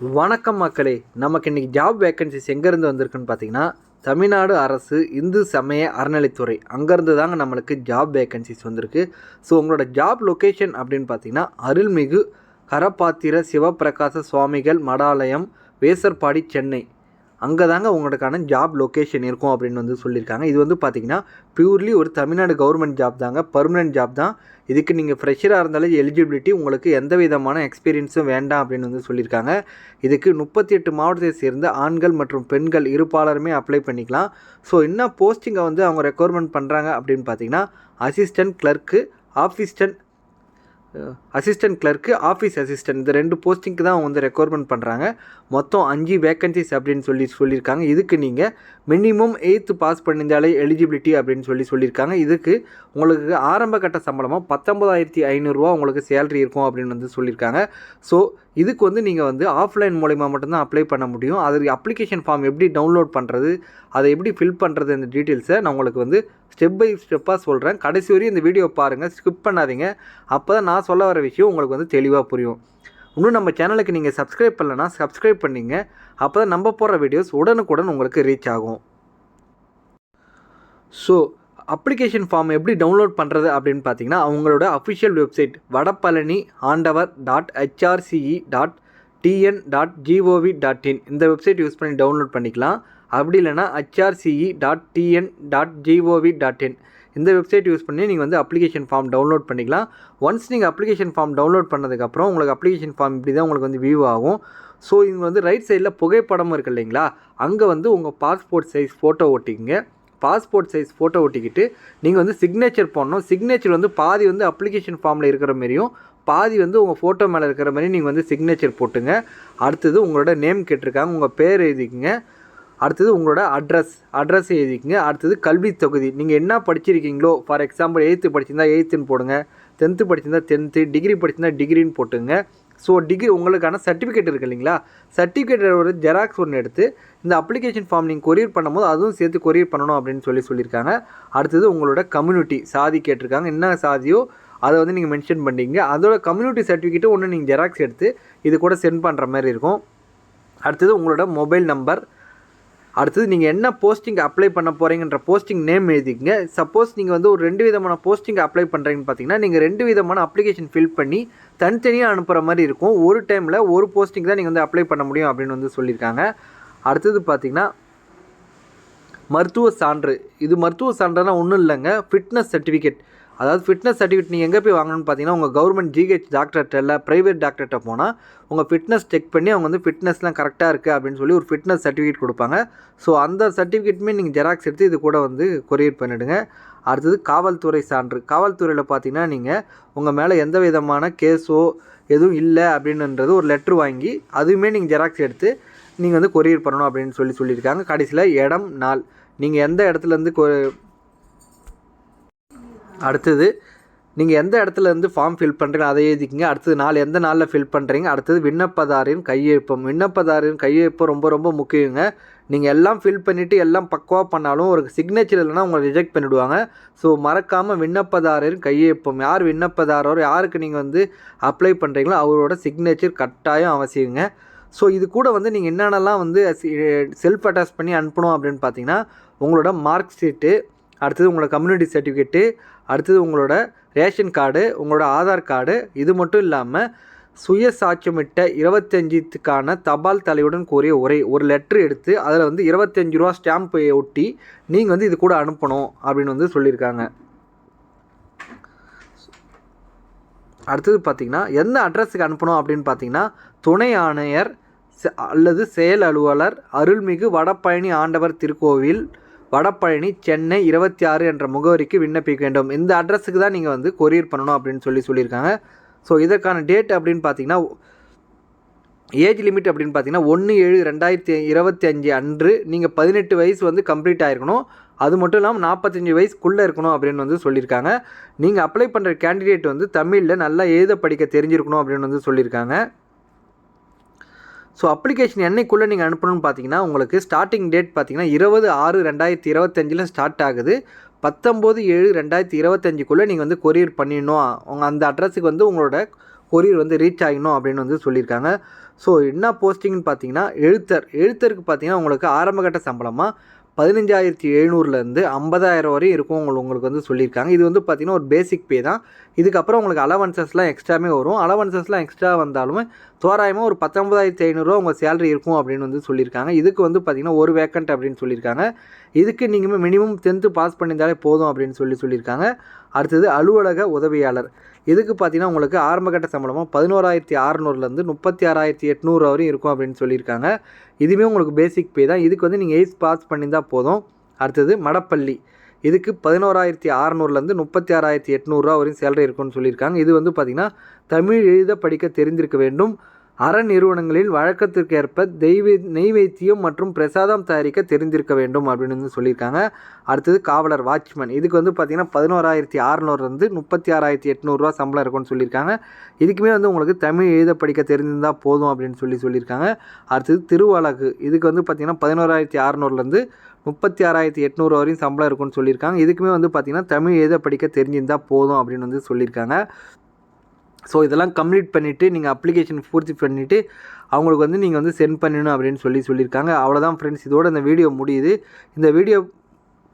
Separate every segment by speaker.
Speaker 1: வணக்கம் மக்களே நமக்கு இன்றைக்கி ஜாப் வேக்கன்சிஸ் எங்கேருந்து வந்திருக்குன்னு பார்த்தீங்கன்னா தமிழ்நாடு அரசு இந்து சமய அறநிலைத்துறை அங்கேருந்து தாங்க நம்மளுக்கு ஜாப் வேக்கன்சிஸ் வந்திருக்கு. ஸோ உங்களோட ஜாப் லொக்கேஷன் அப்படின்னு பார்த்தீங்கன்னா அருள்மிகு கரபாத்திர சிவபிரகாச சுவாமிகள் மடாலயம் வேசர்பாடி சென்னை. அங்கே தாங்க உங்களுக்கான ஜாப் லொக்கேஷன் இருக்கும் அப்படின்னு வந்து சொல்லியிருக்காங்க. இது வந்து பார்த்தீங்கன்னா பியூர்லி ஒரு தமிழ்நாடு கவர்மெண்ட் ஜாப் தாங்க. பர்மனெண்ட் ஜாப் தான். இதுக்கு நீங்கள் ஃப்ரெஷராக இருந்தாலும் எலிஜிபிலிட்டி உங்களுக்கு எந்த விதமான எக்ஸ்பீரியன்ஸும் வேண்டாம் அப்படின்னு வந்து சொல்லியிருக்காங்க. இதுக்கு முப்பத்தி எட்டு மாவட்டத்தை சேர்ந்த ஆண்கள் மற்றும் பெண்கள் இருப்பாளருமே அப்ளை பண்ணிக்கலாம். ஸோ என்ன போஸ்டிங்கை வந்து அவங்க ரெக்குவயர்மெண்ட் பண்ணுறாங்க அப்படின்னு பார்த்தீங்கன்னா assistant clerk office assistant assistant clerk office assistant இந்த ரெண்டு போஸ்டிங்க்கு தான் அவங்க வந்து ரெக்குவயர்மெண்ட் பண்ணுறாங்க மொத்தம் அஞ்சு வேக்கன்சிஸ் அப்படின்னு சொல்லி சொல்லியிருக்காங்க. இதுக்கு நீங்கள் மினிமம் எயித்து பாஸ் பண்ணியிருந்தாலே எலிஜிபிலிட்டி அப்படின்னு சொல்லி சொல்லியிருக்காங்க. இதுக்கு உங்களுக்கு ஆரம்ப கட்ட சம்பளமாக பத்தொம்பதாயிரத்தி ஐநூறுரூவா உங்களுக்கு சேலரி இருக்கும் அப்படின்னு வந்து சொல்லியிருக்காங்க. ஸோ இதுக்கு வந்து நீங்கள் வந்து ஆஃப்லைன் மூலிமா மட்டும்தான் அப்ளை பண்ண முடியும். அதுக்கு அப்ளிகேஷன் ஃபார்ம் எப்படி டவுன்லோட் பண்ணுறது அதை எப்படி ஃபில் பண்ணுறது இந்த டீட்டெயில்ஸை நான் உங்களுக்கு வந்து ஸ்டெப் பை ஸ்டெப்பாக சொல்கிறேன் கடைசி வரையும் இந்த வீடியோ பாருங்கள் ஸ்கிப் பண்ணாதீங்க. அப்போ தான் நான் சொல்ல வர விஷயம் உங்களுக்கு வந்து தெளிவாக புரியும். இன்னும் நம்ம சேனலுக்கு நீங்கள் சப்ஸ்கிரைப் பண்ணலன்னா சப்ஸ்கிரைப் பண்ணிங்க. அப்போ தான் நம்ம போடுற வீடியோஸ் உடனுக்குடன் உங்களுக்கு ரீச் ஆகும். ஸோ அப்ளிகேஷன் ஃபார்ம் எப்படி டவுன்லோட் பண்ணுறது அப்படின்னு பார்த்தீங்கன்னா அவங்களோட official website Vadapalani Andavar dot HRCE dot TN dot GOV dot in இந்த வெப்சைட் யூஸ் பண்ணி டவுன்லோட் பண்ணிக்கலாம். அப்படி இல்லைனா HRCE dot TN dot GOV dot in இந்த வெப்சைட் யூஸ் பண்ணி நீங்கள் வந்து அப்ளிகேஷன் ஃபார்ம் டவுன்லோட் பண்ணிக்கலாம். ஒன்ஸ் நீங்கள் அப்ளிகேஷன் ஃபார்ம் டவுன்லோட் பண்ணதுக்கப்புறம் உங்களுக்கு அப்ளிகேஷன் ஃபார்ம் இப்படி தான் உங்களுக்கு வந்து வியூ ஆகும். ஸோ இங்கே வந்து ரைட் சைடில் புகைப்படமும் இருக்குது இல்லைங்களா? அங்கே வந்து உங்கள் பாஸ்போர்ட் சைஸ் ஃபோட்டோ ஒட்டிக்கிங்க. பாஸ்போர்ட் சைஸ் ஃபோட்டோ ஒட்டிக்கிட்டு நீங்கள் வந்து சிக்னேச்சர் பண்ணணும் சிக்னேச்சர் வந்து பாதி வந்து அப்ளிகேஷன் ஃபார்மில் இருக்கிற மாரியும் பாதி வந்து உங்கள் ஃபோட்டோ மேலே இருக்கிற மாதிரி நீங்கள் வந்து சிக்னேச்சர் போட்டுங்க. அடுத்தது உங்களோட நேம் கேட்டிருக்காங்க உங்கள் பேர் எழுதிக்கங்க. அடுத்தது உங்களோட அட்ரஸ் அட்ரஸ் எழுதிக்கங்க. அடுத்தது கல்வி தொகுதி. நீங்கள் என்ன படிச்சிருக்கீங்களோ ஃபார் எக்ஸாம்பிள் எயித்து படிச்சிருந்தா எயித்துன்னு போடுங்க. டென்த்து படிச்சிருந்தா டென்த்து டிகிரி படிச்சிருந்தா டிகிரின்னு போட்டுங்க. ஸோ டிகிரி உங்களுக்கான சர்டிஃபிகேட் இருக்குது இல்லைங்களா? சர்டிஃபிகேட் ஒரு ஜெராக்ஸ் ஒன்று எடுத்து இந்த அப்ளிகேஷன் ஃபார்ம் நீங்கள் கொரியர் பண்ணும்போது அதுவும் சேர்த்து கொரியர் பண்ணணும் அப்படின்னு சொல்லி சொல்லியிருக்காங்க. அடுத்தது உங்களோட கம்யூனிட்டி சாதி கேட்டிருக்காங்க. என்ன சாதியோ அதை வந்து நீங்கள் மென்ஷன் பண்ணிங்க அதோட கம்யூனிட்டி சர்டிஃபிகேட்டும் ஒன்று நீங்கள் ஜெராக்ஸ் எடுத்து இது கூட சென்ட் பண்ணுற மாதிரி இருக்கும். அடுத்தது உங்களோட மொபைல் நம்பர் அடுத்தது நீங்கள் என்ன போஸ்டிங் அப்ளை பண்ண போகிறீங்கன்ற போஸ்டிங் நேம் எழுதிக்கங்க. சப்போஸ் நீங்கள் வந்து ஒரு ரெண்டு விதமான போஸ்டிங் அப்ளை பண்ணுறீங்கன்னு பார்த்தீங்கன்னா நீங்கள் ரெண்டு விதமான அப்ளிகேஷன் ஃபில் பண்ணி தனித்தனியாக அனுப்புகிற மாதிரி இருக்கும். ஒரு டைமில் ஒரு போஸ்டிங் தான் நீங்கள் வந்து அப்ளை பண்ண முடியும் அப்படின்னு வந்து சொல்லியிருக்காங்க. அடுத்தது பார்த்தீங்கன்னா மருத்துவ சான்று. இது மருத்துவ சான்றுனா ஒன்றும் இல்லைங்க. ஃபிட்னஸ் சர்டிஃபிகேட் அதாவது ஃபிட்னஸ் சர்டிஃபிகேட் நீங்கள் எங்கே போய் வாங்கணும்னு பார்த்தீங்கன்னா உங்கள் கவர்மெண்ட் ஜிஹெச் டாக்டர்கிட்ட இல்லை ப்ரைவேட் டாக்டர்கிட்ட போனால் உங்கள் ஃபிட்னஸ் செக் பண்ணி அவங்க வந்து ஃபிட்னஸ்லாம் கரெக்டாக இருக்குது அப்படின்னு சொல்லி ஒரு ஃபிட்னஸ் சர்டிஃபிகேட் கொடுப்பாங்க. ஸோ அந்த சர்டிஃபிகேட்டுமே நீங்கள் ஜெராக்ஸ் எடுத்து இது கூட வந்து கொரியர் பண்ணிவிடுங்க அடுத்தது காவல்துறை சான்று. காவல்துறையில் பார்த்தீங்கன்னா நீங்கள் உங்கள் மேலே எந்த விதமான கேஸோ எதுவும் இல்லை அப்படின்றது ஒரு லெட்ரு வாங்கி அதுவுமே நீங்கள் ஜெராக்ஸ் எடுத்து நீங்கள் வந்து கொரியர் பண்ணணும் அப்படின்னு சொல்லி சொல்லியிருக்காங்க. கடைசியில் இடம் நாள். நீங்கள் எந்த இடத்துலேருந்து கொ அடுத்தது நீங்கள் எந்த இடத்துல இருந்து ஃபார்ம் ஃபில் பண்ணுறீங்க அதை எழுதிக்கிங்க. அடுத்தது நாள் எந்த நாளில் ஃபில் பண்ணுறீங்க அடுத்தது விண்ணப்பதாரின் கையெழுப்பம். விண்ணப்பதாரின் கையெழுப்பம் ரொம்ப ரொம்ப முக்கியங்க. நீங்கள் எல்லாம் ஃபில் பண்ணிவிட்டு எல்லாம் பக்குவாக பண்ணாலும் ஒரு சிக்னேச்சர் இல்லைனா உங்களை ரிஜெக்ட் பண்ணிவிடுவாங்க ஸோ மறக்காமல் விண்ணப்பதாரின் கையெழுப்பம். யார் விண்ணப்பதாரோ யாருக்கு நீங்கள் வந்து அப்ளை பண்ணுறீங்களோ அவரோட சிக்னேச்சர் கட்டாயம் அவசியங்க. ஸோ இது கூட வந்து நீங்கள் என்னென்னலாம் வந்து செல்ஃப் அட்டாச் பண்ணி அனுப்பணும் அப்படின்னு பார்த்தீங்கன்னா உங்களோட மார்க் ஷீட்டு அடுத்தது உங்களோட கம்யூனிட்டி சர்டிஃபிகேட்டு அடுத்தது உங்களோட ரேஷன் கார்டு உங்களோட ஆதார் கார்டு இது மட்டும் இல்லாமல் சுய சாட்சியமிட்ட இருபத்தஞ்சித்துக்கான தபால் தலையுடன் கூறிய உரை ஒரு லெட்ரு எடுத்து அதில் வந்து இருபத்தஞ்சி ரூபா ஸ்டாம்ப் ஒட்டி நீங்கள் வந்து இது கூட அனுப்பணும் அப்படின்னு வந்து சொல்லியிருக்காங்க. அடுத்தது பார்த்திங்கன்னா எந்த அட்ரஸுக்கு அனுப்பணும் அப்படின்னு பார்த்தீங்கன்னா துணை ஆணையர் அல்லது செயல் அலுவலர் அருள்மிகு வடபழனி ஆண்டவர் திருக்கோவில் வடபழனி சென்னை இருபத்தி ஆறு என்ற முகவரிக்கு விண்ணப்பிக்க வேண்டும். இந்த அட்ரஸுக்கு தான் நீங்கள் வந்து கொரியர் பண்ணணும் அப்படின்னு சொல்லி சொல்லியிருக்காங்க. ஸோ இதற்கான டேட் அப்படின்னு பார்த்தீங்கன்னா ஏஜ் லிமிட் அப்படின்னு பார்த்தீங்கன்னா ஒன்று ஏழு ரெண்டாயிரத்தி இருபத்தி அஞ்சு அன்று நீங்கள் பதினெட்டு வயசு வந்து கம்ப்ளீட் ஆகிருக்கணும் அது மட்டும் இல்லாமல் நாற்பத்தஞ்சு வயசுக்குள்ளே இருக்கணும் அப்படின்னு வந்து சொல்லியிருக்காங்க. நீங்கள் அப்ளை பண்ணுற கேண்டிடேட் வந்து தமிழில் நல்லா எழுத படிக்க தெரிஞ்சிருக்கணும் அப்படின்னு வந்து சொல்லியிருக்காங்க. ஸோ அப்ளிகேஷன் என்னைக்குள்ளே நீங்கள் அனுப்பணும்னு பார்த்தீங்கன்னா உங்களுக்கு ஸ்டார்டிங் டேட் பார்த்தீங்கன்னா இருபது ஆறு ரெண்டாயிரத்தி இருபத்தஞ்சில் ஸ்டார்ட் ஆகுது. பத்தொம்போது ஏழு ரெண்டாயிரத்தி இருபத்தஞ்சுக்குள்ளே நீங்கள் வந்து கொரியர் பண்ணிடணும். உங்கள் அந்த அட்ரஸுக்கு வந்து உங்களோட கொரியர் வந்து ரீச் ஆகணும் அப்படின்னு வந்து சொல்லியிருக்காங்க. ஸோ என்ன போஸ்டிங்னு பார்த்தீங்கன்னா எழுத்தர். எழுத்தருக்கு பார்த்தீங்கன்னா உங்களுக்கு ஆரம்பகட்ட சம்பளமாக பதினஞ்சாயிரத்தி எழுநூறுலேருந்து ஐம்பதாயிரம் வரையும் இருக்கும் உங்களுக்கு உங்களுக்கு வந்து சொல்லியிருக்காங்க. இது வந்து பார்த்திங்கன்னா ஒரு பேசிக் பே தான். இதுக்கப்புறம் உங்களுக்கு அலவன்சஸ்லாம் எக்ஸ்ட்ராமே வரும். அலவன்சஸ்லாம் எக்ஸ்ட்ரா வந்தாலுமே தோராயமாக ஒரு பத்தொம்பதாயிரத்தி ஐநூறுரூவா உங்கள் சேலரி இருக்கும் அப்படின்னு வந்து சொல்லியிருக்காங்க. இதுக்கு வந்து பார்த்திங்கன்னா ஒரு வேக்கண்ட் அப்படின்னு சொல்லியிருக்காங்க. இதுக்கு நீங்கள் மினிமம் டென்த்து பாஸ் பண்ணியிருந்தாலே போதும் அப்படின்னு சொல்லி சொல்லியிருக்காங்க. அடுத்தது அலுவலக உதவியாளர். இதுக்கு பார்த்தீங்கன்னா உங்களுக்கு ஆரம்பகட்ட சம்பளமாக பதினோராயிரத்தி அறநூறுலேருந்து முப்பத்தி ஆறாயிரத்தி எட்நூறு வரையும் இருக்கும் அப்படின்னு சொல்லியிருக்காங்க. இதுவுமே உங்களுக்கு பேசிக் பே தான். இதுக்கு வந்து நீங்கள் எயிட்ஸ் பாஸ் பண்ணியிருந்தால் போதும். அடுத்தது மடப்பள்ளி. இதுக்கு பதினோராயிரத்தி அறநூறுலேருந்து முப்பத்தி ஆறாயிரத்தி எட்நூறுரூவா வரையும் சேலரி இருக்கும்னு சொல்லியிருக்காங்க. இது வந்து பார்த்திங்கன்னா தமிழ் எழுத படிக்க தெரிந்திருக்க வேண்டும். அறநிறுவனங்களில் வழக்கத்திற்கேற்ப தெய்வ நெய்வேத்தியம் மற்றும் பிரசாதம் தயாரிக்க தெரிந்திருக்க வேண்டும் அப்படின்னு வந்து சொல்லியிருக்காங்க. அடுத்தது காவலர் வாட்ச்மேன். இதுக்கு வந்து பார்த்திங்கன்னா பதினோராயிரத்தி அறநூறுலேருந்து முப்பத்தி ஆறாயிரத்தி எட்நூறுரூவா சம்பளம் இருக்கும்னு சொல்லியிருக்காங்க. இதுக்குமே வந்து உங்களுக்கு தமிழ் எழுத படிக்க தெரிஞ்சிருந்தால் போதும் அப்படின்னு சொல்லி சொல்லியிருக்காங்க. அடுத்தது திருவழகு. இதுக்கு வந்து பார்த்திங்கன்னா பதினோராயிரத்தி அறநூறுலேருந்து முப்பத்தி ஆறாயிரத்தி எட்நூறு வரையும் சம்பளம் இருக்கும்னு சொல்லியிருக்காங்க. இதுக்குமே வந்து பார்த்திங்கன்னா தமிழ் எழுத படிக்க தெரிஞ்சிருந்தால் போதும் அப்படின்னு வந்து சொல்லியிருக்காங்க. ஸோ இதெல்லாம் கம்ப்ளீட் பண்ணிவிட்டு நீங்கள் அப்ளிகேஷன் பூர்த்தி பண்ணிவிட்டு அவங்களுக்கு வந்து நீங்கள் வந்து சென்ட் பண்ணணும் அப்படின்னு சொல்லி சொல்லியிருக்காங்க. அவ்வளோதான் ஃப்ரெண்ட்ஸ் இதோட இந்த வீடியோ முடியுது. இந்த வீடியோ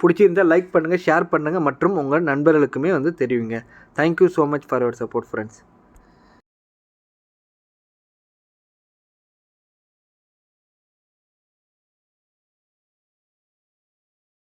Speaker 1: பிடிச்சிருந்தால் லைக் பண்ணுங்கள் ஷேர் பண்ணுங்கள் மற்றும் உங்கள் நண்பர்களுக்குமே வந்து தெரிவிங்க. Thank you so much for your support friends